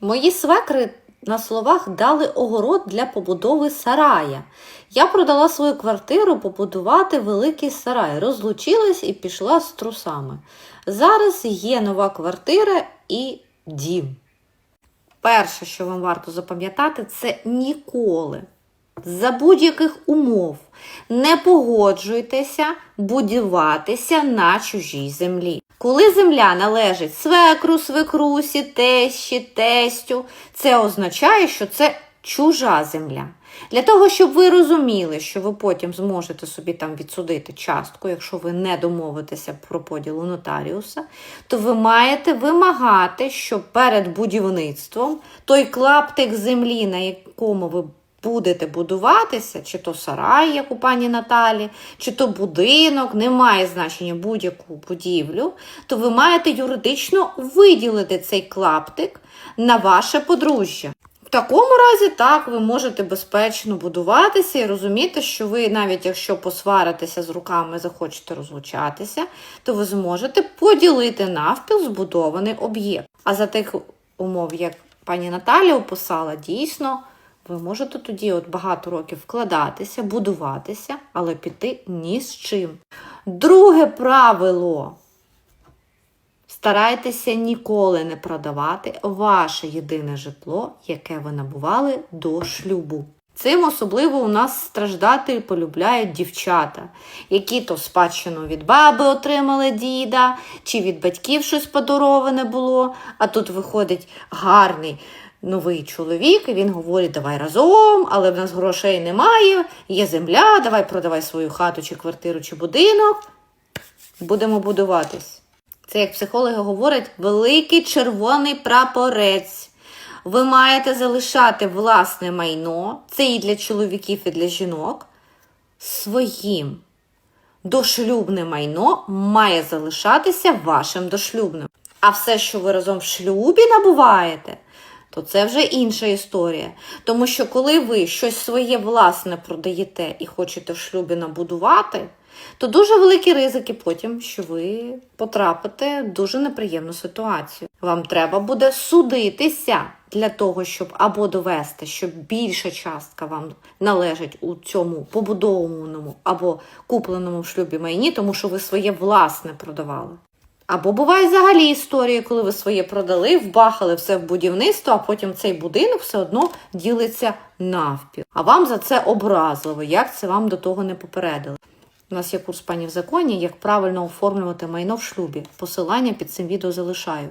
Мої свекри на словах дали огород для побудови сарая. Я продала свою квартиру побудувати великий сарай, розлучилась і пішла з трусами. Зараз є нова квартира і дім. Перше, що вам варто запам'ятати, це ніколи. За будь-яких умов не погоджуйтеся будуватися на чужій землі. Коли земля належить свекру, свекрусі, тещі, тестю, це означає, що це чужа земля. Для того, щоб ви розуміли, що ви потім зможете собі там відсудити частку, якщо ви не домовитеся про поділ нотаріуса, то ви маєте вимагати, що перед будівництвом той клаптик землі, на якому ви будете будуватися, чи то сарай, як у пані Наталі, чи то будинок, не має значення будь-яку будівлю, то ви маєте юридично виділити цей клаптик на ваше подружжя. В такому разі так ви можете безпечно будуватися і розуміти, що ви, навіть якщо посваритеся з руками, захочете розлучатися, то ви зможете поділити навпіл збудований об'єкт. А за тих умов, як пані Наталя описала, дійсно. Ви можете тоді от багато років вкладатися, будуватися, але піти ні з чим. Друге правило. Старайтеся ніколи не продавати ваше єдине житло, яке ви набували до шлюбу. Цим особливо у нас страждати полюбляють дівчата, які то спадщину від баби отримали діда, чи від батьків щось подароване було, а тут виходить гарний новий чоловік, і він говорить, давай разом, але в нас грошей немає, є земля, давай продавай свою хату, чи квартиру, чи будинок. Будемо будуватись. Це, як психологи говорять, великий червоний прапорець. Ви маєте залишати власне майно, це і для чоловіків, і для жінок, своїм. Дошлюбне майно має залишатися вашим дошлюбним. А все, що ви разом в шлюбі набуваєте, то це вже інша історія. Тому що коли ви щось своє власне продаєте і хочете в шлюбі набудувати, то дуже великі ризики потім, що ви потрапите в дуже неприємну ситуацію. Вам треба буде судитися для того, щоб або довести, що більша частка вам належить у цьому побудованому або купленому в шлюбі майні, тому що ви своє власне продавали. Або буває взагалі історія, коли ви своє продали, вбахали все в будівництво, а потім цей будинок все одно ділиться навпіл. А вам за це образливо, як це вам до того не попередили. У нас є курс пані в законі, як правильно оформлювати майно в шлюбі. Посилання під цим відео залишаю.